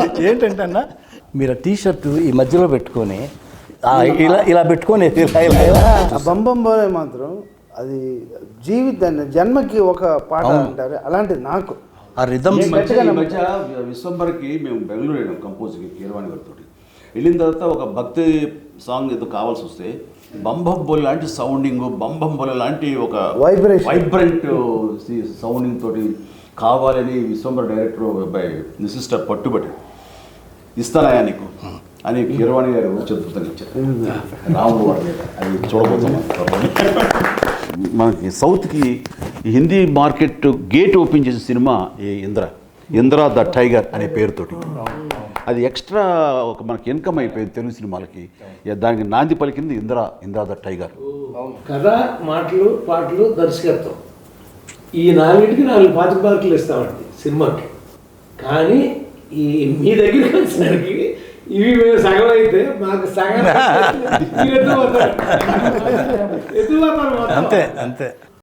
ఏంటంటే అన్న మీరు టీ షర్ట్ ఈ మధ్యలో పెట్టుకొని ఇలా ఇలా పెట్టుకొని ఇలా మాత్రం అది జీవితాన్ని జన్మకి ఒక పాట అంటారు. అలాంటిది నాకు. ఆ రిధమ్ ఈ మధ్య విశ్వంబర్కి మేము బెంగళూరు వెళ్ళాం కంపోజ్కి కీరవాణి గారితో వెళ్ళిన తర్వాత ఒక భక్తి సాంగ్ ఏదో కావాల్సి వస్తే బంబంబొలి లాంటి సౌండింగ్ బంబంబొలి లాంటి ఒక Vibration. వైబ్రెంట్ సౌండింగ్ తోటి కావాలని విశ్వంబర్ డైరెక్టర్ బై సిస్టర్ పట్టుబట్టి ఇస్తానయా నీకు అని కీరవాణి గారు అద్భుతంగా ఇచ్చారు రాముడు వారి అది చూడబోతున్నాం మనకి సౌత్కి హిందీ మార్కెట్ గేట్ ఓపెన్ చేసిన సినిమా ఈ ఇంద్ర? ఇంద్ర ద టైగర్ అనే పేరుతోటి. అది ఎక్స్ట్రా ఒక మనకి ఇన్కమ్ అయిపోయింది తెలుగు సినిమాలకి దానికి నాంది పలికింది ఇంద్ర ఇంద్ర ద టైగర్. కథ మాటలు పాటలు దర్శకత్వం. ఈ నాలుగింటికి నాలుగు పాతిక మార్కులు ఇస్తామండి సినిమాకి. కానీ ఈ మీ దగ్గరికి వచ్చేసరికి ఇవి మేము సగం అయితే మాకు సగం. అంతే అంతే.